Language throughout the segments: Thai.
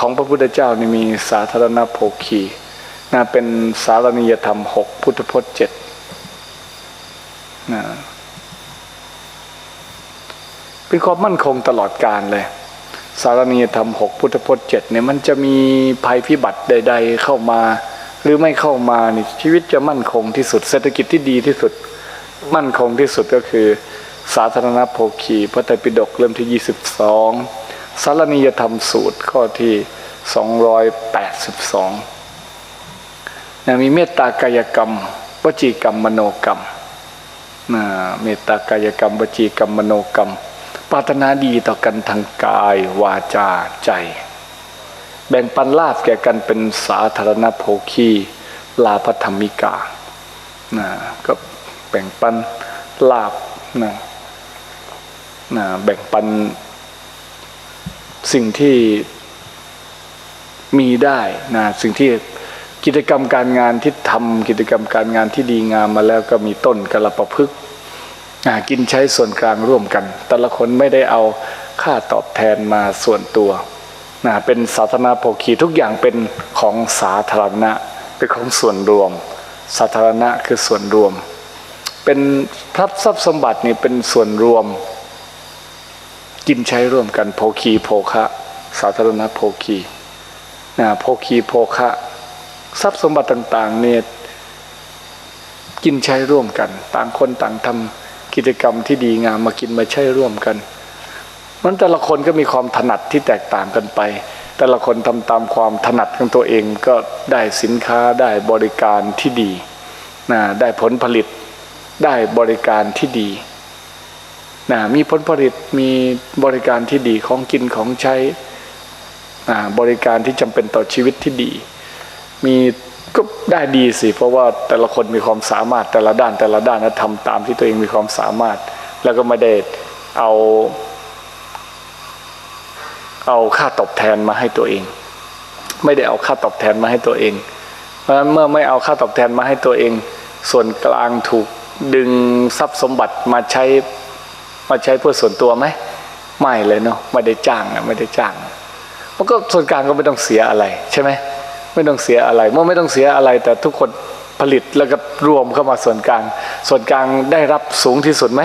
ของพระพุทธเจ้านี่มีสาธารณโภคีนะเป็นสารนิยธรรมหกพุทธพจน์เจ็ดนะเป็นความมั่นคงตลอดกาลเลย สารนิยธรรมหกพุทธพจน์เจ็ดเนี่ยมันจะมีภัยพิบัติใด ๆ เข้ามา หรือไม่เข้ามานี่ชีวิตจะมั่นคงที่สุด เศรษฐกิจที่ดีที่สุด มั่นคงที่สุดก็คือ สาธารณโภคีพระไตรปิฎกเล่มที่22ส สารนิยธรรมสูตรข้อที่ 282นะมีเมตตากายกรรม วจีกรรมมโนกรรมนะเมตตากายกรรม วจีกรรมมโนกรรม ปรารถนาดีต่อกันทางกายวาจาใจ แบ่งปันลาบแก่กันเป็นสาธารณโภคีลาภธรรมิกานะก็แบ่งปันลาบนะนะแบ่งปัน สิ่งที่มีได้นะสิ่งที่กิจกรรมการงานที่ทำกิจกรรมการงานที่ดีงามมาแล้วก็มีต้นกระประพฤกกินใช้ส่วนกลางร่วมกัน แต่ละคนไม่ได้เอาค่าตอบแทนมาส่วนตัวนะเป็นสาธารณโภคีทุกอย่างเป็นของสาธารณะเป็นของส่วนรวม สาธารณะคือส่วนรวม เป็นทรัพย์สมบัตินี่เป็นส่วนรวม กินใช้ร่วมกันโภคีโภคะสาธารณโภคีนะโภคีโภคะ ทรัพย์สมบัติต่างๆเนี่ยกินใช้ร่วมกัน ต่างคนต่างทำกิจกรรมที่ดีงามมากินมาใช้ร่วมกันมันแต่ละคนก็มีความถนัดที่แตกต่างกันไป แต่ละคนทำตามความถนัดของตัวเองก็ได้สินค้าได้บริการที่ดีนะได้ผลผลิตได้บริการที่ดี นะมีผลผลิตมีบริการที่ดีของกินของใช้นะบริการที่จำเป็นต่อชีวิตที่ดี มีก็ได้ดีสิ เพราะว่าแต่ละคนมีความสามารถแต่ละด้านแต่ละด้านแล้วทำตามที่ตัวเองมีความสามารถ แล้วก็ไม่ได้เอาเอาค่าตอบแทนมาให้ตัวเอง ไม่ได้เอาค่าตอบแทนมาให้ตัวเอง เพราะฉะนั้นเมื่อไม่เอาค่าตอบแทนมาให้ตัวเอง ส่วนกลางถูกดึงทรัพย์สมบัติมาใช้ มาใช้เพื่อส่วนตัวไหมไม่เลยเนาะไม่ได้จ้างอะไม่ได้จ้างมันก็ส่วนกลางก็ไม่ต้องเสียอะไรใช่ไหมไม่ต้องเสียอะไร เมื่อไม่ต้องเสียอะไร แต่ทุกคนผลิตแล้วก็รวมเข้ามาส่วนกลาง ส่วนกลางได้รับสูงที่สุดไหม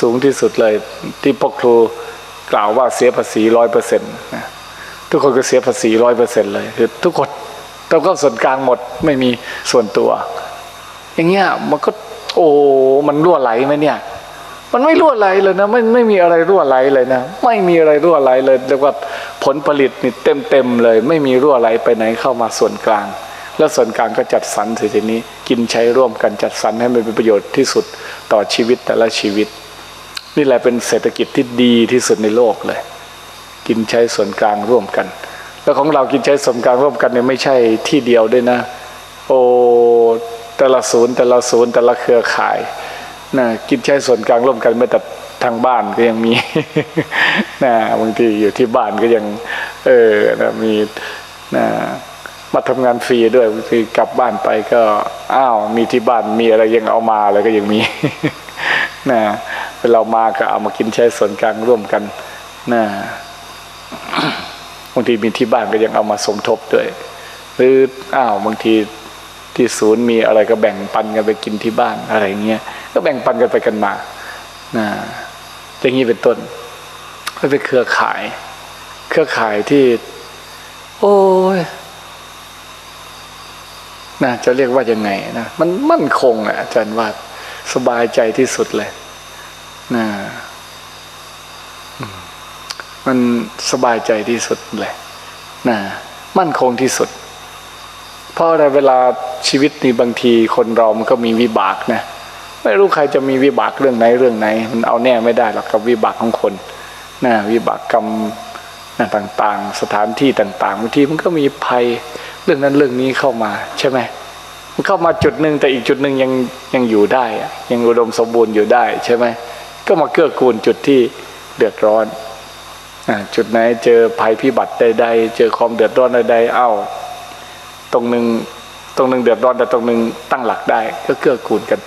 สูงที่สุดเลยที่พ่อครูกล่าวว่าเสียภาษีร้อยเปอร์เซ็นต์ทุกคนก็เสียภาษีร้อยเปอร์เซ็นต์เลยคือทุกคนต้องก็ส่วนกลางหมดไม่มีส่วนตัว อย่างเงี้ยมันก็โอ้มันรั่วไหลไหมเนี่ย มันไม่รั่วไหลเลยนะไม่ไม่มีอะไรรั่วไหลเลยนะ ไม่มีอะไรรั่วไหลเลยเรียกว่าผลผลิตนี่เต็มเต็มเลย ไม่มีรั่วไหลไปไหนเข้ามาส่วนกลาง แล้วส่วนกลางก็จัดสรรสิทีนี้ กินใช้ร่วมกันจัดสรรให้มันเป็นประโยชน์ที่สุดต่อชีวิตแต่ละชีวิต นี่แหละเป็นเศรษฐกิจที่ดีที่สุดในโลกเลย กินใช้ส่วนกลางร่วมกัน แล้วของเรากินใช้ส่วนกลางร่วมกันเนี่ยไม่ใช่ที่เดียวด้วยนะ โอ้แต่ละศูนย์แต่ละศูนย์แต่ละเครือข่าย นะกินใช้ส่วนกลางร่วมกันไม่แต่ทางบ้านก็ยังมีนะบางทีอยู่ที่บ้านก็ยัง เออนะมีนะมาทำงานฟรีด้วยบางทีกลับบ้านไปก็อ้าวมีที่บ้านมีอะไรยังเอามาอะไรก็ยังมีนะเวลามาก็เอามากินใช้ส่วนกลางร่วมกันนะบางทีมีที่บ้านก็ยังเอามาสมทบด้วย หรืออ้าวบางที ที่ศูนย์มีอะไรก็แบ่งปันกันไปกินที่บ้านอะไรเงี้ยก็แบ่งปันกันไปกันมานะอย่างนี้เป็นต้นก็เป็นเครือข่าย เครือข่ายที่ โอ้ยนะจะเรียกว่ายังไงนะมันมั่นคงอะอาจารย์ว่าสบายใจที่สุดเลยนะมันสบายใจที่สุดเลยนะมั่นคงที่สุด เพราะอะไรเวลาชีวิตนี่บางทีคนเรามันก็มีวิบากนะไม่รู้ใครจะมีวิบากเรื่องไหนเรื่องไหน มันเอาแน่ไม่ได้หรอกกับวิบากของคนนะวิบากกรรมนะต่างๆ สถานที่ต่างๆบางทีมันก็มีภัยเรื่องนั้นเรื่องนี้เข้ามาใช่ไหมมันเข้ามาจุดหนึ่งแต่อีกจุดหนึ่งยังยังอยู่ได้ยังอุดมสมบูรณ์อยู่ได้ใช่ไหมก็มาเกื้อกูลจุดที่เดือดร้อนจุดไหนเจอภัยพิบัติใดๆ เจอความเดือดร้อนใดๆเอ้า ตรงหนึ่งตรงหนึ่งเดือดร้อนแต่ตรงหนึ่งตั้งหลักได้ ก็เกื้อกูลกัน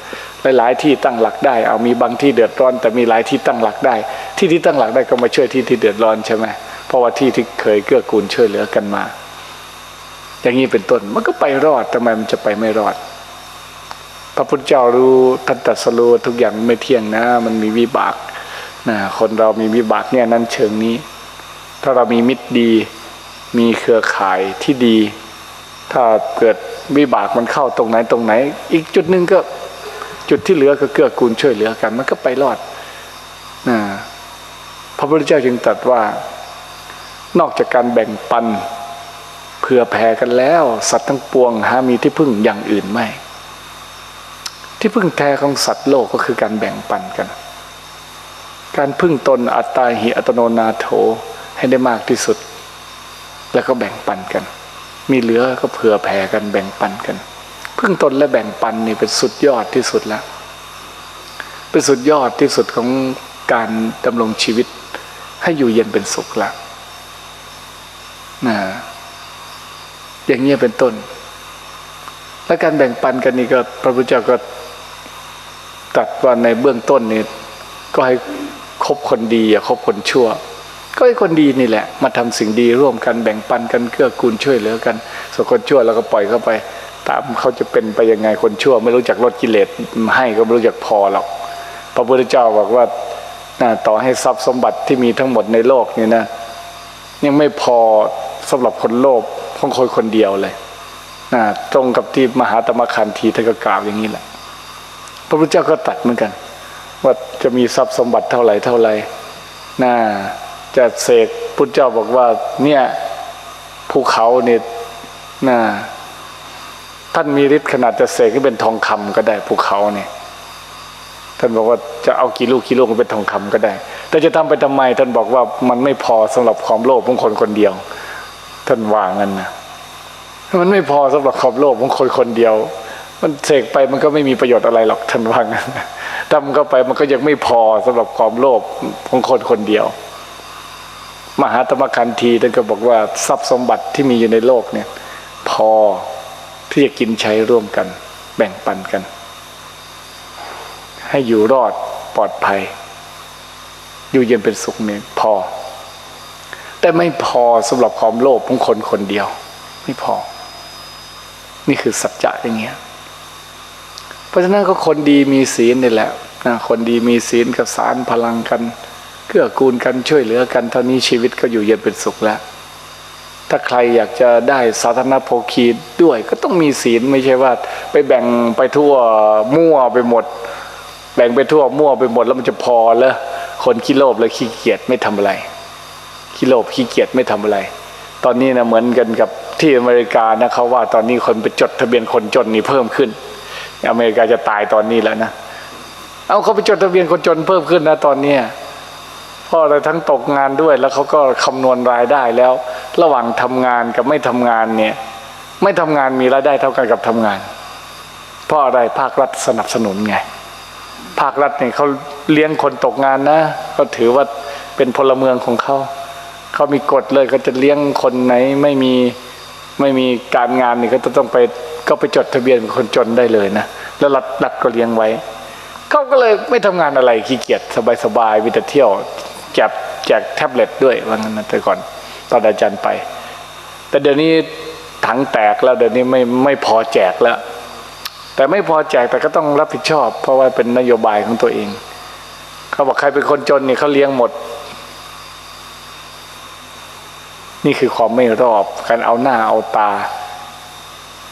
หลาย ๆ ที่ตั้งหลักได้ เอามีบางที่เดือดร้อน แต่มีหลายที่ตั้งหลักได้ ที่ที่ตั้งหลักได้ก็มาช่วยที่ที่เดือดร้อนใช่ไหมเพราะว่าที่ที่เคยเกื้อกูลช่วยเหลือกันมา อย่างนี้เป็นต้นมันก็ไปรอดทำไมมันจะไปไม่รอด พระพุทธเจ้ารู้ท่านตรัสรู้ทุกอย่างไม่เที่ยงนะ มันมีวิบากนะคนเรามีวิบากเนี่ยนั้นเชิงนี้ ถ้าเรามีมิตรดี มีเครือข่ายที่ดี ถ้าเกิดวิบากมันเข้าตรงไหนตรงไหน อีกจุดหนึ่งก็จุดที่เหลือก็เกื้อกูลช่วยเหลือกัน มันก็ไปรอดนะพระพุทธเจ้าจึงตรัสว่า นอกจากการแบ่งปันเผื่อแผ่กันแล้ว สัตว์ทั้งปวงหามีที่พึ่งอย่างอื่นไม่ ที่พึ่งแท้ของสัตว์โลกก็คือการแบ่งปันกัน การพึ่งตนอัตตาหิอัตโนนาโถให้ได้มากที่สุด แล้วก็แบ่งปันกัน มีเหลือก็เผื่อแผ่กันแบ่งปันกัน พึ่งตนและแบ่งปันนี่เป็นสุดยอดที่สุดแล้ว เป็นสุดยอดที่สุดของการดำรงชีวิต ให้อยู่เย็นเป็นสุขละนะอย่างเงี้ยเป็นต้น และการแบ่งปันกันนี่ก็พระพุทธเจ้าก็ตรัสว่าในเบื้องต้นนี่ก็ให้คบคนดีอย่าคบคนชั่ว ก็ให้คนดีนี่แหละ มาทำสิ่งดีร่วมกันแบ่งปันกันเกื้อกูลช่วยเหลือกันส่วนคนชั่วเราก็ปล่อยเข้าไป ตามเขาจะเป็นไปยังไงคนชั่ว ไม่รู้จักลดกิเลสให้ก็ไม่รู้จักพอหรอกพระพุทธเจ้าบอกว่าต่อให้ทรัพย์สมบัติที่มีทั้งหมดในโลกนี่นะ ยังไม่พอสำหรับคนโลภของคนคนเดียวเลยนะตรงกับที่มหาตมะคันทีท่านก็กล่าวอย่างนี้แหละ พระพุทธเจ้าก็ตัดเหมือนกัน ว่าจะมีทรัพย์สมบัติเท่าไหร่เท่าไหร่น่า จะเสกพุทธเจ้าบอกว่า เนี่ยภูเขาเนี่ยน่าท่านมีฤทธิ์ขนาดจะเสกให้เป็นทองคำก็ได้ภูเขาเนี่ยท่านบอกว่าจะเอากี่ลูกกี่ลูกเป็นทองคำก็ได้ แต่จะทำไปทำไม ท่านบอกว่ามันไม่พอสำหรับความโลภของคนคนเดียว ท่านว่างั้นนะมันไม่พอสำหรับความโลภของคนคนเดียว มันเสกไปมันก็ไม่มีประโยชน์อะไรหรอกท่านว่างั้นทำเข้าไปมันก็ยังไม่พอสำหรับความโลภของคนคนเดียว มหาตมคันธีท่านก็บอกว่าทรัพย์สมบัติที่มีอยู่ในโลกเนี่ย พอที่จะกินใช้ร่วมกัน แบ่งปันกัน ให้อยู่รอดปลอดภัย อยู่เย็นเป็นสุขเนี่ยพอ แต่ไม่พอสำหรับความโลภของคนคนเดียว ไม่พอ นี่คือสัจจะอย่างเงี้ยเพราะฉะนั้นก็คนดีมีศีลนี่แหละนะคนดีมีศีลกับสารพลังกัน เกื้อกูลกันช่วยเหลือกันเท่านี้ชีวิตก็อยู่เย็นเป็นสุขแล้ว ถ้าใครอยากจะได้สาธารณโภคีด้วยก็ต้องมีศีลไม่ใช่ว่า ไปแบ่งไปทั่วมั่วไปหมด แบ่งไปทั่วมั่วไปหมดแล้วมันจะพอแล้วคนขี้โลภเลยขี้เกียจไม่ทำอะไรขี้โลภขี้เกียจไม่ทำอะไร ตอนนี้นะเหมือนกันกับที่อเมริกานะเขาว่าตอนนี้คนไปจดทะเบียนคนจนนี่เพิ่มขึ้น อเมริกาจะตายตอนนี้แล้วนะ เอาเขาไปจดทะเบียนคนจนเพิ่มขึ้นนะตอนเนี้ เพราะอะไรทั้งตกงานด้วยแล้วเขาก็คำนวณรายได้แล้ว ระหว่างทำงานกับไม่ทำงานเนี่ย ไม่ทำงานมีรายได้เท่ากันกับทำงาน เพราะอะไรภาครัฐสนับสนุนไง ภาครัฐเนี่ยเขาเลี้ยงคนตกงานนะ ก็ถือว่าเป็นพลเมืองของเขาเขามีกฎเลยก็จะเลี้ยงคนไหนไม่มีไม่มีการงานนี่ก็จะต้องไปก็ไปจดทะเบียนเป็นคนจนได้เลยนะแล้วรัฐรัฐก็เลี้ยงไว้เขาก็เลยไม่ทำงานอะไรขี้เกียจสบายๆมีแต่เที่ยว จกแจกแท็บเล็ตด้วยว่างั้นนะแต่ก่อนตอนอาจารย์ไป แต่เดี๋ยวนี้ถังแตกแล้วเดี๋ยวนี้ไม่ไม่พอแจกแล้ว แต่ไม่พอแจกแต่ก็ต้องรับผิดชอบ เพราะว่าเป็นนโยบายของตัวเอง เขาบอกใครเป็นคนจนนี่เขาเลี้ยงหมด นี่คือความไม่รอบการเอาหน้าเอาตา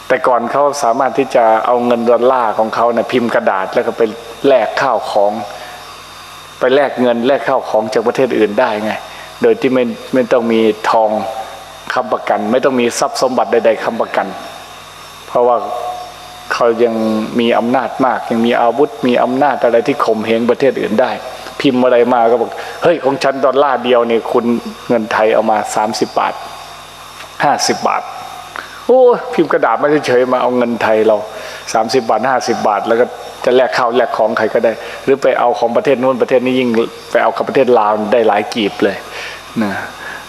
แต่ก่อนเขาสามารถที่จะเอาเงินดอลลาร์ของเขาเนี่ยพิมพ์กระดาษแล้วก็ไปแลกข้าวของ ไปแลกเงินแลกข้าวของจากประเทศอื่นได้ไง โดยที่ไม่ไม่ต้องมีทองค้ำประกัน ไม่ต้องมีทรัพย์สมบัติใด ๆค้ำประกัน เพราะว่าเขายังมีอำนาจมาก ยังมีอาวุธมีอำนาจอะไรที่ข่มเหงประเทศอื่นได้ พิมพ์อะไรมาก็บอกเฮ้ยของฉันดอลลาร์เดียวเนี่ยคุณเงินไทยเอามาสามสิบบาทห้าสิบบาทโอ้พิมพ์กระดาษไม่เฉยๆมาเอาเงินไทยเราสามสิบาทห้าสิบาท แล้วก็ จะแลกข้าวแลกของใครก็ได้ หรือไปเอาของประเทศนู้นประเทศนี้ยิ่งไปเอากับประเทศลาวได้หลายกีบเลยนะ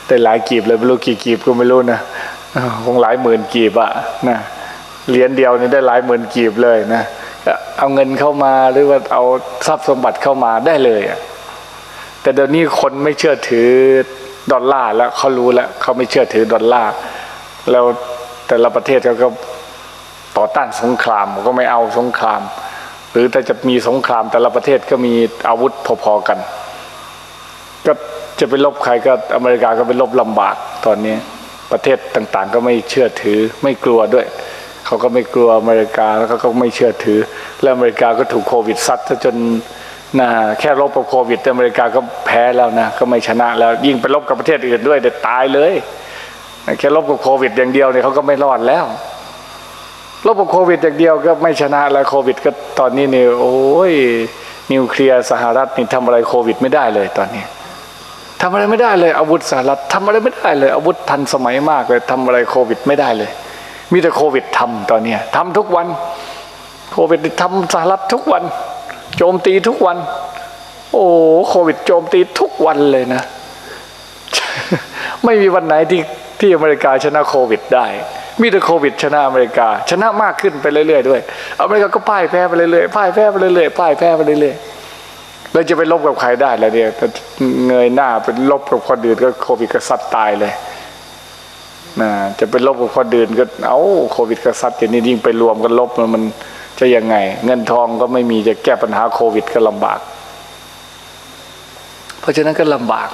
ได้หลายกีบเลยไม่รู้กี่กีบก็ไม่รู้นะคงหลายหมื่นกีบอะนะเหรียญเดียวนี่ได้หลายหมื่นกีบเลยนะเอาเงินเข้ามาหรือว่าเอาทรัพย์สมบัติเข้ามาได้เลยอะแต่เดี๋ยวนี้คนไม่เชื่อถือดอลลาร์แล้วเขารู้แล้วเขาไม่เชื่อถือดอลลาร์แล้วแต่ละประเทศเขาก็ต่อต้านสงครามก็ไม่เอาสงคราม หรือถ้าจะมีสงครามแต่ละประเทศก็มีอาวุธพอๆกัน ก็จะไปลบใครก็อเมริกาก็ไปลบลำบากตอนนี้ประเทศต่างๆ ก็ไม่เชื่อถือไม่กลัวด้วย เขาก็ไม่กลัวอเมริกาแล้วเขาก็ไม่เชื่อถือ แล้วอเมริกาก็ถูกโควิดซัดจนนะแค่ลบกับโควิดอเมริกาก็แพ้แล้วนะก็ไม่ชนะแล้วยิ่งไปลบกับประเทศอื่นด้วยเด็ดตายเลยแค่ลบกับโควิดอย่างเดียวเนี่ยเขาก็ไม่รอดแล้ว ลบกับโควิดอย่างเดียวก็ไม่ชนะแล้วโควิด ก็ตอนนี้เนี่ยโอ้ยนิวเคลียร์สหรัฐนี่ทำอะไรโควิด ไม่ได้เลยตอนนี้ทำอะไรไม่ได้เลย อาวุธสหรัฐทำอะไรไม่ได้เลย อาวุธทันสมัยมากเลยทำอะไรโควิด ไม่ได้เลย มีแต่โควิดทำตอนนี้ทำทุกวันโควิดทำสหรัฐทุกวัน โจมตีทุกวัน โอ้โควิด โจมตีทุกวันเลยนะ ไม่มีวันไหนที่ที่อเมริกาชนะโควิดได้ มีแต่โควิด ชนะอเมริกา ชนะมากขึ้นไปเรื่อยๆด้วยอเมริกาก็พ่ายแพ้ไปเรื่อยๆพ่ายแพ้ไปเรื่อยๆพ่ายแพ้ไปเรื่อยๆเราจะไปลบกับใครได้แล้วเนี่ยเงยหน้าไปลบกับคนอื่นก็โควิดก็ซัดตายเลยนะจะไปลบกับคนอื่นก็เอาโควิดก็ซัตว์อย่างนี้ยิ่งไปรวมกันลบมันมันจะยังไง เงินทองก็ไม่มีจะแก้ปัญหาโควิดก็ลำบาก เพราะฉะนั้นก็ลำบาก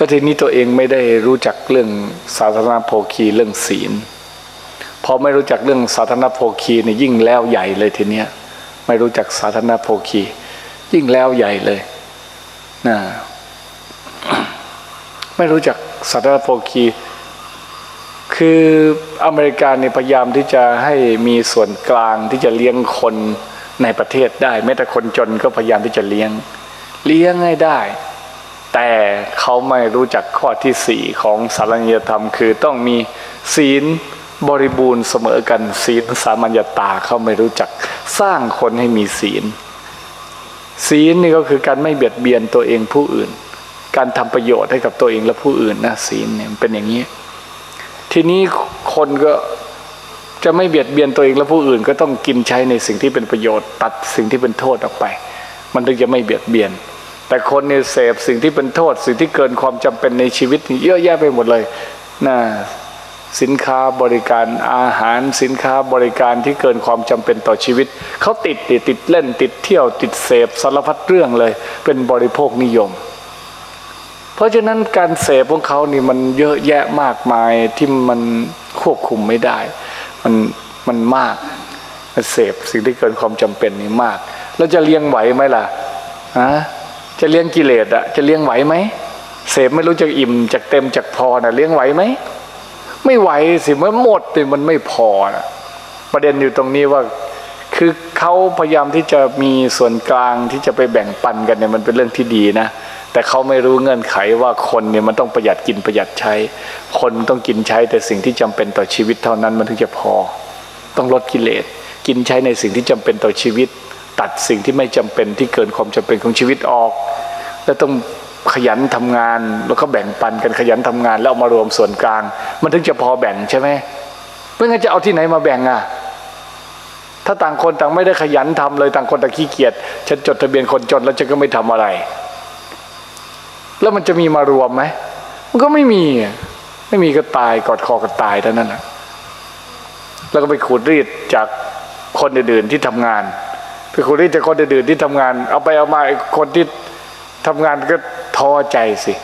แล้วทีนี้ตัวเองไม่ได้รู้จักเรื่องสาธารณโภคีเรื่องศีลพอไม่รู้จักเรื่องสาธารณโภคีเนี่ยยิ่งแล้วใหญ่เลยทีเนี้ยไม่รู้จักสาธารณโภคี ยิ่งแล้วใหญ่เลยนะไม่รู้จักสาธารณโภคี คืออเมริกาเนี่ยพยายามที่จะให้มีส่วนกลางที่จะเลี้ยงคนในประเทศได้แม้แต่คนจนก็พยายามที่จะเลี้ยง เลี้ยงให้ได้ แต่เขาไม่รู้จักข้อที่สี่ของสารญธรรม คือต้องมีศีลบริบูรณ์เสมอกันศีลสามัญญตาเขาไม่รู้จักสร้างคนให้มีศีล ศีลนี่ก็คือการไม่เบียดเบียนตัวเองผู้อื่น การทำประโยชน์ให้กับตัวเองและผู้อื่นนะศีลเนี่ยเป็นอย่างนี้ ทีนี้คนก็จะไม่เบียดเบียนตัวเองและผู้อื่น ก็ต้องกินใช้ในสิ่งที่เป็นประโยชน์ ตัดสิ่งที่เป็นโทษออกไป มันถึงจะไม่เบียดเบียน แต่คนเนี่ยเสพสิ่งที่เป็นโทษ สิ่งที่เกินความจำเป็นในชีวิตเยอะแยะไปหมดเลยนะสินค้าบริการอาหารสินค้าบริการที่เกินความจำเป็นต่อชีวิตเขาติดติดตดเล่นติดเที่ยวติดเสพสารพัดเรื่องเลย เป็นบริโภคนิยม เพราะฉะนั้นการเสพของเขานี่มันเยอะแยะมากมายที่มันควบคุมไม่ได้ มันมันมากมันเสพสิ่งที่เกินความจำเป็นนี่มาก แล้วจะเลี้ยงไหวไหมล่ะฮะ จะเลี้ยงกิเลสอะจะเลี้ยงไหวไหมเสพไม่รู้จะอิ่มจากเต็มจากพอนะเลี้ยงไหวไหมไม่ไหวสิมันหมดเลยมันไม่พอนะประเด็นอยู่ตรงนี้ว่า คือเขาพยายามที่จะมีส่วนกลางที่จะไปแบ่งปันกันเนี่ยมันเป็นเรื่องที่ดีนะแต่เขาไม่รู้เงื่อนไขว่าคนเนี่ยมันต้องประหยัดกินประหยัดใช้ คนต้องกินใช้แต่สิ่งที่จำเป็นต่อชีวิตเท่านั้นมันถึงจะพอ ต้องลดกิเลสกินใช้ในสิ่งที่จำเป็นต่อชีวิต ตัดสิ่งที่ไม่จำเป็นที่เกินความจำเป็นของชีวิตออก แล้วต้องขยันทำงานแล้วก็แบ่งปันกันขยันทำงาน แล้วเอามารวมส่วนกลาง มันถึงจะพอแบ่งใช่ไหมไม่งั้นจะเอาที่ไหนมาแบ่งอะถ้าต่างคนต่างไม่ได้ขยันทำเลยต่างคนต่างขี้เกียจฉันจดทะเบียนคนจนแล้วฉันก็ไม่ทำอะไร แล้วมันจะมีมารวมไหมมันก็ไม่มีไม่มีก็ตายกอดคอก็ตายเท่านั้นแหละแล้วก็ไปขูดรีดจากคนอื่นๆที่ทำงาน ไปคนที่จะคนอื่นที่ทำงาน เอาไปเอามาคนที่ทำงานก็ท้อใจสิ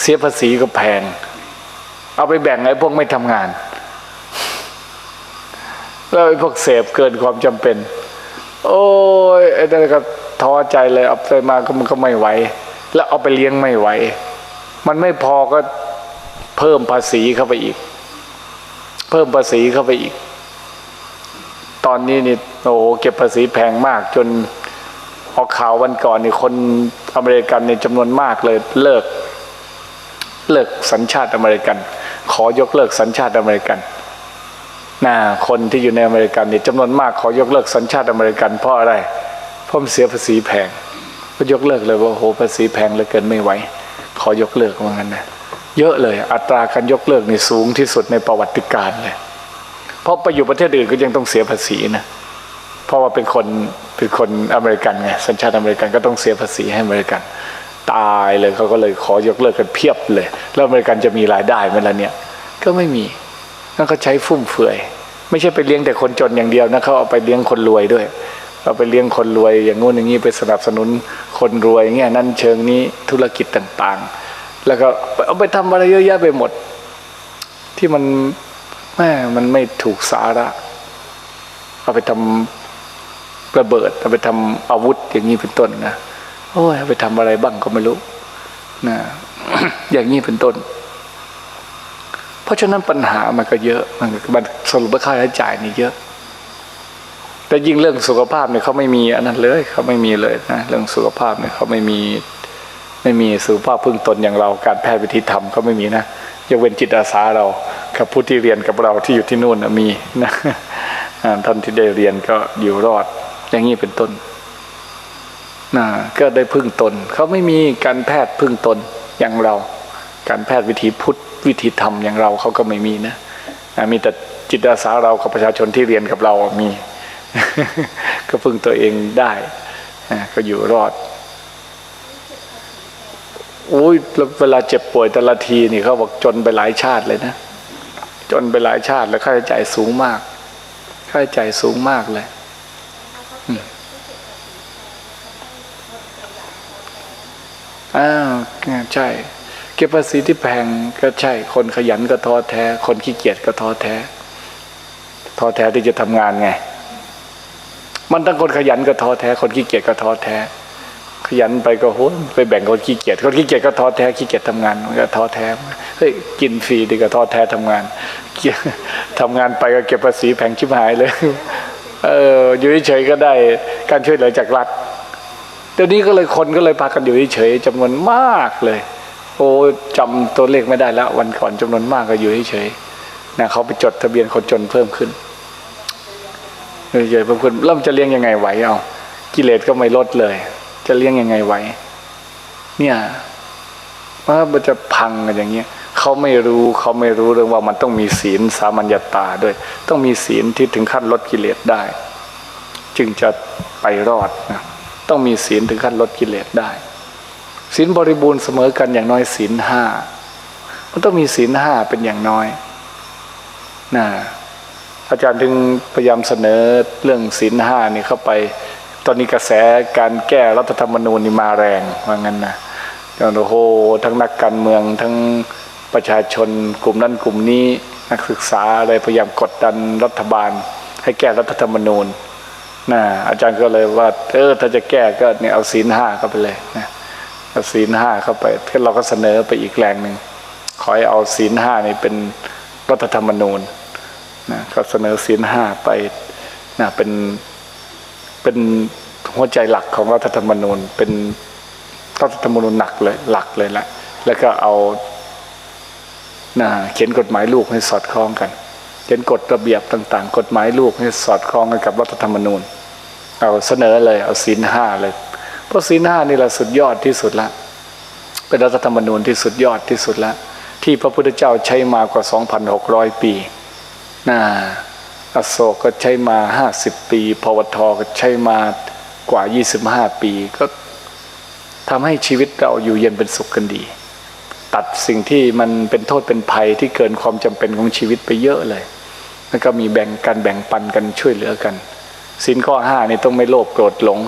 เสียภาษีก็แพง เอาไปแบ่งไอ้พวกไม่ทำงาน แล้วไอ้พวกเสพเกินความจำเป็น โอ้ยไอ้นั่นก็ท้อใจเลยเอาไปมาก็มันก็ไม่ไหว แล้วเอาไปเลี้ยงไม่ไหว มันไม่พอก็เพิ่มภาษีเข้าไปอีก เพิ่มภาษีเข้าไปอีก ตอนนี้นี่โอ้โหเก็บภาษีแพงมากจนออกข่าววันก่อนนี่คนอเมริกันในจำนวนมากเลยเลิก เลิกสัญชาติอเมริกัน ขอยกเลิกสัญชาติอเมริกันน่าคนที่อยู่ในอเมริกันนี่จำนวนมากขอยกเลิกสัญชาติอเมริกันเพราะอะไรเพราะมันเสียภาษีแพงก็ยกเลิกเลยว่าโอ้โหภาษีแพงเหลือเกินไม่ไหวขอยกเลิกว่างั้นนะเยอะเลย อัตราการยกเลิกนี่สูงที่สุดในประวัติการเลย ราะไปอยู่ประเทศอื่นก็ยังต้องเสียภาษีนะเพราะว่าเป็นคนเป็นคนอเมริกันไงสัญชาติอเมริกันก็ต้องเสียภาษีให้อเมริกัน ตายเลยเขาก็เลยขอยกเลิกกันเพียบเลย แล้วอเมริกันจะมีรายได้ไหมล่ะเนี่ย ก็ไม่มีนั่นเขาใช้ฟุ่มเฟือย ไม่ใช่ไปเลี้ยงแต่คนจนอย่างเดียวนะเขาเอาไปเลี้ยงคนรวยด้วยเอาไปเลี้ยงคนรวย อย่างงู้นอย่างนี้ไปสนับสนุนคนรวยเงี้ยนั่นเชิงนี้ธุรกิจต่างๆ แล้วก็เอาไปทำอะไรเยอะแยะไปหมด ที่มัน แม่มันไม่ถูกสาระ เอาไปทำระเบิด เอาไปทำอาวุธอย่างนี้เป็นต้นนะโอ้ยเอาไปทำอะไรบ้างก็ไม่รู้นะอย่างนี้เป็นต้น เพราะฉะนั้นปัญหามันก็เยอะมันมันสรุปว่าค่าใช้จ่ายนี่เยอะ แต่ยิ่งเรื่องสุขภาพเนี่ยเขาไม่มีอันนั้นเลยเขาไม่มีเลยนะเรื่องสุขภาพเนี่ยเขาไม่มีไม่มีสุขภาพพึ่งตนอย่างเราการแพทย์วิธีธรรมเขาไม่มีนะ ยกเว้นจิตอาสาเรากับผู้ที่เรียนกับเราที่อยู่ที่นู่นมีนะท่านที่ได้เรียนก็อยู่รอด อย่างนี้เป็นต้นนะก็ได้พึ่งตน เขาไม่มีการแพทย์พึ่งตนอย่างเรา การแพทย์วิธีพุทธวิธีธรรมอย่างเราเขาก็ไม่มีนะนะมีแต่จิตอาสาเรากับประชาชนที่เรียนกับเรามี ก็พึ่งตัวเองได้นะก็อยู่รอด อ้ยเวลาเจ็บป่วยแต่ละทีนี่เขาบอกจนไปหลายชาติเลยนะ จนไปหลายชาติแล้วค่าใช้จ่ายสูงมาก ค่าใช้จ่ายสูงมากเลยอ้าวใช่ เก็บภาษีที่แพงก็ใช่ คนขยันก็ท้อแท้ คนขี้เกียจก็ท้อแท้ท้อแท้ที่จะทำงานไง มันทั้งคนขยันก็ท้อแท้ คนขี้เกียจก็ท้อแท้ ขยันไปก็โหไปแบ่งคนขี้เกียจคนขี้เกียจก็ท้อแท้ขี้เกียจทำงานมันก็ท้อแท้เฮ้ยกินฟรีดีก็ท้อแท้ทำงานทำงานไปก็เก็บภาษีแพงชิบหายเลยเอออยู่เฉยก็ได้การช่วยเหลือจากรัฐเดี๋ยวนี้ก็เลยคนก็เลยพากันอยู่เฉยๆจำนวนมากเลย โอ้จำตัวเลขไม่ได้แล้ว วันก่อนจำนวนมากก็อยู่เฉยนะเขาไปจดทะเบียนคนจนเพิ่มขึ้นเฉยๆเพิ่มขึ้นเริ่มจะเลี้ยงยังไงไหวเอากิเลสก็ไม่ลดเลย จะเลี้ยงยังไงไหวเนี่ยมันจะพังกันอย่างเงี้ยเขาไม่รู้เขาไม่รู้เรื่องว่ามันต้องมีศีลสามัญญาตาด้วย ต้องมีศีลที่ถึงขั้นลดกิเลสได้ จึงจะไปรอดนะต้องมีศีลถึงขั้นลดกิเลสได้ศีลบริบูรณ์เสมอกันอย่างน้อยศีลห้ามันต้องมีศีลห้าเป็นอย่างน้อยนะอาจารย์ถึงพยายามเสนอเรื่องศีลห้านี่เข้าไป ตอนนี้กระแสการแก้รัฐธรรมนูญนี่มาแรงว่างั้นนะโอ้โหทั้งนักการเมืองทั้งประชาชนกลุ่มนั้นกลุ่มนี้นักศึกษาอะไรพยายามกดดันรัฐบาล ให้แก้รัฐธรรมนูญนะอาจารย์ก็เลยว่าเออถ้าจะแก้ก็เนี่ยเอาศีลห้าเข้าไปเลยนะเอาศีลห้าเข้าไปเราก็เสนอไปอีกแรงหนึ่งขอให้เอาศีลห้านี่เป็นรัฐธรรมนูญนะก็เสนอศีลห้าไปนะเป็น เป็นหัวใจหลักของรัฐธรรมนูญ เป็นรัฐธรรมนูญหนักเลยหลักเลยแหละแล้วก็เอานะเขียนกฎหมายลูกให้สอดคล้องกันเขียนกฎระเบียบต่าง ๆ กฎหมายลูกให้สอดคล้องกันกับรัฐธรรมนูญ เอาเสนอเลยเอาศีลห้าเลยเพราะศีลห้านี่แหละสุดยอดที่สุดละเป็นรัฐธรรมนูญที่สุดยอดที่สุดละที่พระพุทธเจ้าใช้มากว่า 2,600 ปีนะ อโศกก็ใช้มา50ปีพวทก็ใช้มากว่า25ปีก็ทำให้ชีวิตเราอยู่เย็นเป็นสุขกันดี ตัดสิ่งที่มันเป็นโทษเป็นภัยที่เกินความจำเป็นของชีวิตไปเยอะเลย แล้วก็มีแบ่งกันแบ่งปันกันช่วยเหลือกันสินข้อห้านี่ต้องไม่โลภโกรธหลง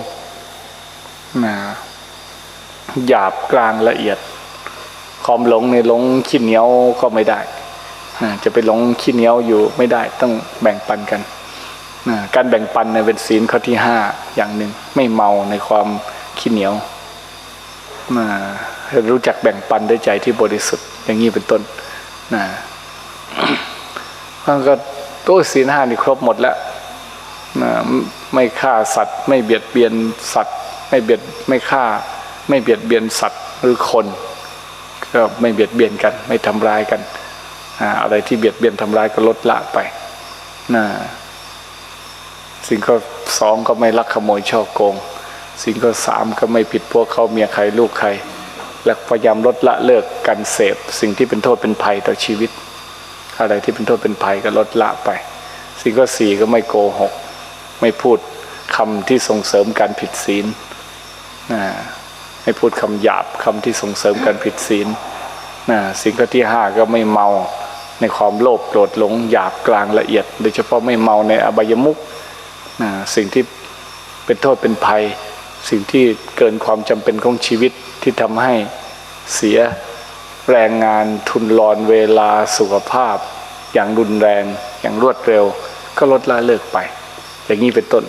นะหยาบกลางละเอียดความหลงในหลงขี้เหนียวก็ไม่ได้ นะจะไปหลงขี้เหนียวอยู่ไม่ได้ต้องแบ่งปันกันนะการแบ่งปันในเป็นศีลข้อที่ห้าอย่างหนึ่งไม่เมาในความขี้เหนียวนะรู้จักแบ่งปันด้วยใจที่บริสุทธิ์ อย่างนี้เป็นต้นนะมันก็ตัวศีลห้านี่ครบหมดแล้วนะไม่ฆ่าสัตว์ ไม่เบียดเบียนสัตว์ ไม่เบียดไม่ฆ่า ไม่เบียดเบียนสัตว์หรือคน ก็ไม่เบียดเบียนกัน ไม่ทำร้ายกัน อะไรที่เบียดเบียนทำร้ายก็ลดละไปนะสิ่งข้อสองก็ไม่ลักขโมยช่อโกง สิ่งข้อสามก็ไม่ผิดพวกเขาเมียใครลูกใคร และพยายามลดละเลิกการเสพ สิ่งที่เป็นโทษเป็นภัยต่อชีวิต อะไรที่เป็นโทษเป็นภัยก็ลดละไป สิ่งก็สี่ก็ไม่โกหก ไม่พูดคำที่ส่งเสริมการผิดศีลนะไม่พูดคำหยาบคำที่ส่งเสริมการผิดศีลนะสิ่งข้อที่ห้าก็ไม่เมา ในความโลภโกรธหลงหยาบกลางละเอียด โดยเฉพาะไม่เมาในอบายมุขนะสิ่งที่เป็นโทษเป็นภัย สิ่งที่เกินความจำเป็นของชีวิตที่ทำให้เสียแรงงานทุนรอนเวลาสุขภาพ อย่างรุนแรงอย่างรวดเร็ว ก็ลดละเลิกไป อย่างนี้เป็นต้น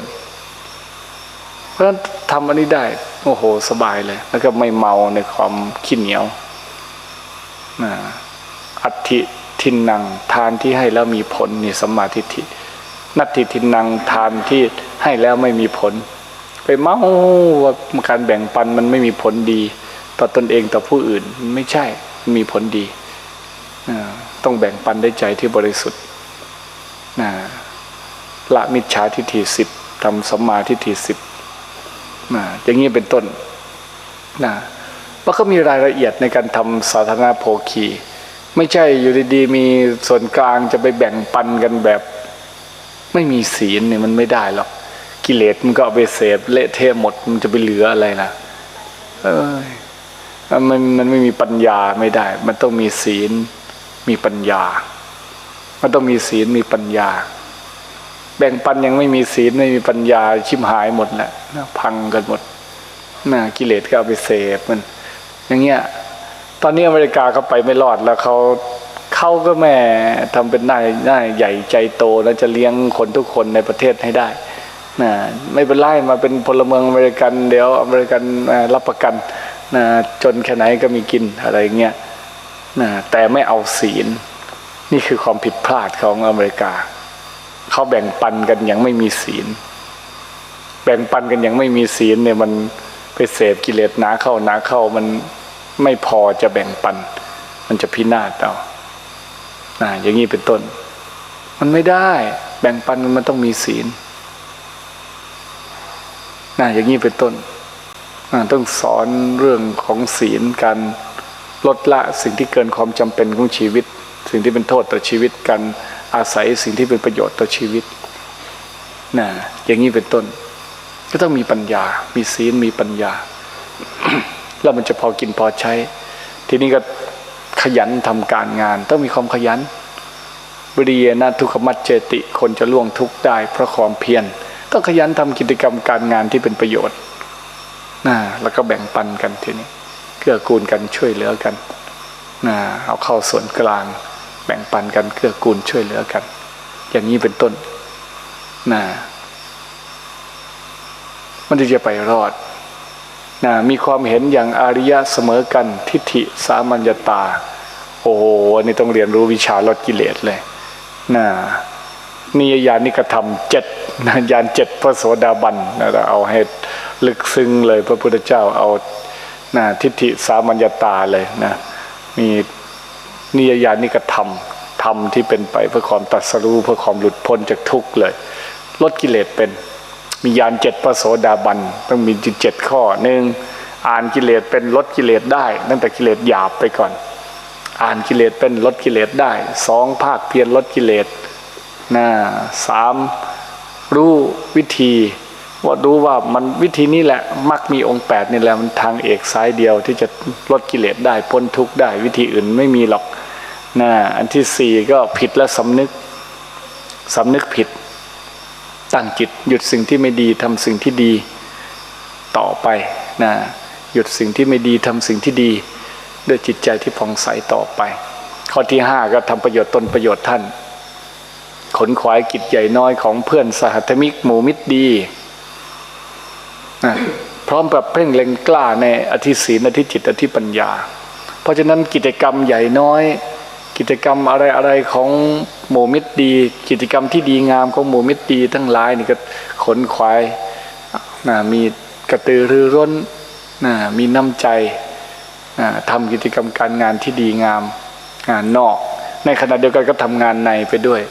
เพราะฉะนั้นทำอันนี้ได้โอ้โหสบายเลย แล้วก็ไม่เมาในความขี้เหนียวนะอัติ ทินนังทานที่ให้แล้วมีผลนี่สัมมาทิฏฐินัตติทินนังทานที่ให้แล้วไม่มีผล ไปเมาว่าการแบ่งปันมันไม่มีผลดี ต่อตนเองต่อผู้อื่นไม่ใช่มีผลดีต้องแบ่งปันได้ใจที่บริสุทธิ์ละมิจฉาทิฏฐิสิบทำสัมมาทิฏฐิสิบอย่างนี้เป็นต้นนะว่าเขามีรายละเอียดในการทำสาธารณโภคี ไม่ใช่อยู่ดีๆมีส่วนกลางจะไปแบ่งปันกันแบบ ไม่มีศีลเนี่ยมันไม่ได้หรอกกิเลสมันก็เอาไปเสพเละเทะหมดมันจะไปเหลืออะไรนะเออมันมันไม่มีปัญญาไม่ได้ มันต้องมีศีลมีปัญญา มันต้องมีศีลมีปัญญา แบ่งปันยังไม่มีศีลไม่มีปัญญาชิมหายหมดแหละพังกันหมดน่ะกิเลสก็เอาไปเสพมัน อย่างเงี้ย ตอนนี้อเมริกาเขาไปไม่รอดแล้วเขาเขาก็แม่ทำเป็นหน้าหน้าใหญ่ใจโตแล้วจะเลี้ยงคนทุกคนในประเทศให้ได้นะไม่เป็นไรมาเป็นพลเมืองอเมริกัน เดี๋ยวอเมริกันรับประกันนะจนแค่ไหนก็มีกินอะไรเงี้ยนะแต่ไม่เอาศีล นี่คือความผิดพลาดของอเมริกา เขาแบ่งปันกันอย่างไม่มีศีล แบ่งปันกันอย่างไม่มีศีลเนี่ยมันไปเสพกิเลสหนาเข้าหนาเข้ามัน ไม่พอจะแบ่งปัน มันจะพินาศเอานะอย่างนี้เป็นต้น มันไม่ได้ แบ่งปันมันต้องมีศีลนะอย่างนี้เป็นต้นต้องสอนเรื่องของศีลการลดละสิ่งที่เกินความจำเป็นของชีวิต สิ่งที่เป็นโทษต่อชีวิตการอาศัยสิ่งที่เป็นประโยชน์ต่อชีวิตนะอย่างนี้เป็นต้น ก็ต้องมีปัญญา มีศีลมีปัญญา แล้วมันจะพอกินพอใช้ ทีนี้ก็ขยันทำการงาน ต้องมีความขยันบริเยนะทุกขมัจเจติคนจะล่วงทุกข์ได้เพราะความเพียรต้องขยันทำกิจกรรมการงานที่เป็นประโยชน์นะแล้วก็แบ่งปันกันทีนี้เกื้อกูลกันช่วยเหลือกันนะเอาเข้าส่วนกลาง แบ่งปันกันเกื้อกูลช่วยเหลือกัน อย่างนี้เป็นต้นนะมันจะไปรอด นะมีความเห็นอย่างอริยะเสมอกันทิฏฐิสามัญญาตา โอ้โหนี่ต้องเรียนรู้วิชาลดกิเลสเลยนะนิยานิกระทำเจ็ดนะยานเจ็ดพระโสดาบันนะเอาให้ลึกซึ้งเลยพระพุทธเจ้าเอานะทิฏฐิสามัญญาตาเลยนะมีนิยานิกระทำธรรมที่เป็นไปเพื่อความตัดสรู้เพื่อความหลุดพ้นจากทุกข์เลย ลดกิเลสเป็น มียานเจ็ดพระโสดาบันต้องมีจิตเจ็ดข้อหนึ่งอ่านกิเลสเป็นลดกิเลสได้ ตั้งแต่กิเลสหยาบไปก่อน อ่านกิเลสเป็นลดกิเลสได้สองภาคเพียรลดกิเลสนะสามรู้วิธีว่ารู้ว่ามันวิธีนี้แหละมักมีองค์แปดนี่แหละมันทางเอกสายเดียวที่จะลดกิเลสได้พ้นทุกข์ได้ วิธีอื่นไม่มีหรอกนะอันที่สี่ก็ผิดและสำนึกสำนึกผิด ตั้งจิต หยุดสิ่งที่ไม่ดีทำสิ่งที่ดีต่อไปนะหยุดสิ่งที่ไม่ดีทำสิ่งที่ดี ด้วยจิตใจที่ผ่องใสต่อไป ข้อที่ห้าก็ทำประโยชน์ตนประโยชน์ท่าน ขนขวายกิจใหญ่น้อยของเพื่อนสหัตมิกหมู่มิตรดีนะพร้อมกับเพ่งเล็งกล้าในอธิศีนอธิจิตอธิปัญญา เพราะฉะนั้นกิจกรรมใหญ่น้อย กิจกรรมอะไรอะไรของหมู่มิตรดี กิจกรรมที่ดีงามของหมู่มิตรดีทั้งหลายนี่ก็ขนขวายนะมีกระตือรือร้นนะมีน้ำใจนะทำกิจกรรมการงานที่ดีงามงานนอก ในขณะเดียวกันก็ทำงานในไปด้วย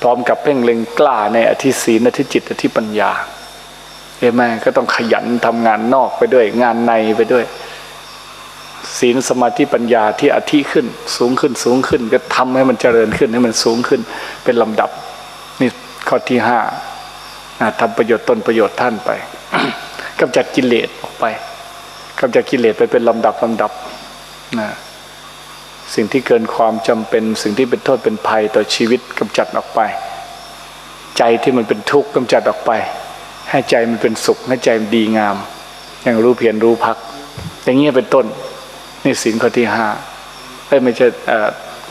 พร้อมกับเพ่งเล็งกล้าในอธิศีนอธิจิตอธิปัญญาเห็นก็ต้องขยันทำงานนอกไปด้วย งานในไปด้วย ศีลสมาธิปัญญาที่อธิขึ้น สูงขึ้นสูงขึ้น ก็ทำให้มันเจริญขึ้นให้มันสูงขึ้น เป็นลำดับ นี่ข้อที่ห้าทำประโยชน์ตนประโยชน์ท่านไปกำจัดกิเลสออกไปกำจัดกิเลสไปเป็นลำดับลำดับนะสิ่งที่เกินความจำเป็น สิ่งที่เป็นโทษเป็นภัยต่อชีวิตกำจัดออกไป ใจที่มันเป็นทุกข์กำจัดออกไป ให้ใจมันเป็นสุขให้ใจมันดีงาม อย่างรู้เพียรรู้พัก อย่างเงี้ยเป็นต้น นี่สินข้อที่ห้าเอ้ไม่ใช่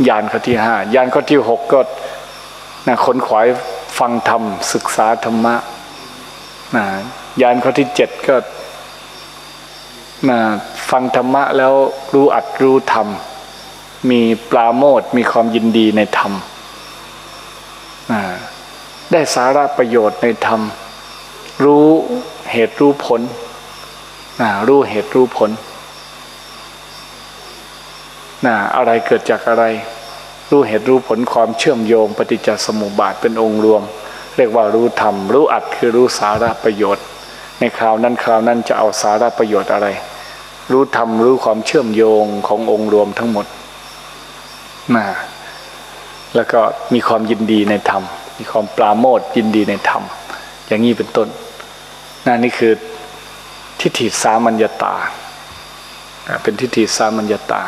ยานข้อที่ห้ายานข้อที่หกก็นะขนขวายฟังธรรม ศึกษาธรรมะนะยานข้อที่เจ็ดก็นะฟังธรรมะแล้วรู้อัดรู้ธรรม มีปราโมทย์มีความยินดีในธรรมนะได้สาระประโยชน์ในธรรม รู้เหตุรู้ผลนะรู้เหตุรู้ผล นะอะไรเกิดจากอะไร รู้เหตุรู้ผลความเชื่อมโยง ปฏิจจสมุปบาทเป็นองค์รวม เรียกว่ารู้ธรรม รู้อัดคือรู้สาระประโยชน์ ในคราวนั้นคราวนั้นจะเอาสาระประโยชน์อะไร รู้ธรรมรู้ความเชื่อมโยงขององค์รวมทั้งหมดนะแล้วก็มีความยินดีในธรรม มีความปราโมทยินดีในธรรม อย่างนี้เป็นต้นนะนี่คือทิฏฐิสามัญญาตาอ่าเป็นทิฏฐิสามัญญาตา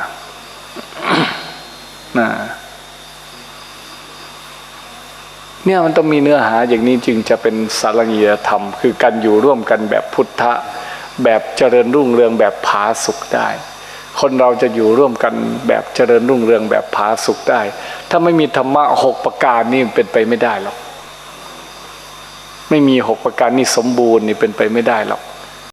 นะเนี่ยมันต้องมีเนื้อหาอย่างนี้จึงจะเป็นสารงียธรรม คือการอยู่ร่วมกันแบบพุทธะ แบบเจริญรุ่งเรืองแบบผาสุกได้ คนเราจะอยู่ร่วมกันแบบเจริญรุ่งเรืองแบบผาสุกได้ ถ้าไม่มีธรรมะหกประการนี่เป็นไปไม่ได้หรอก ไม่มีหกประการนี่สมบูรณ์นี่เป็นไปไม่ได้หรอก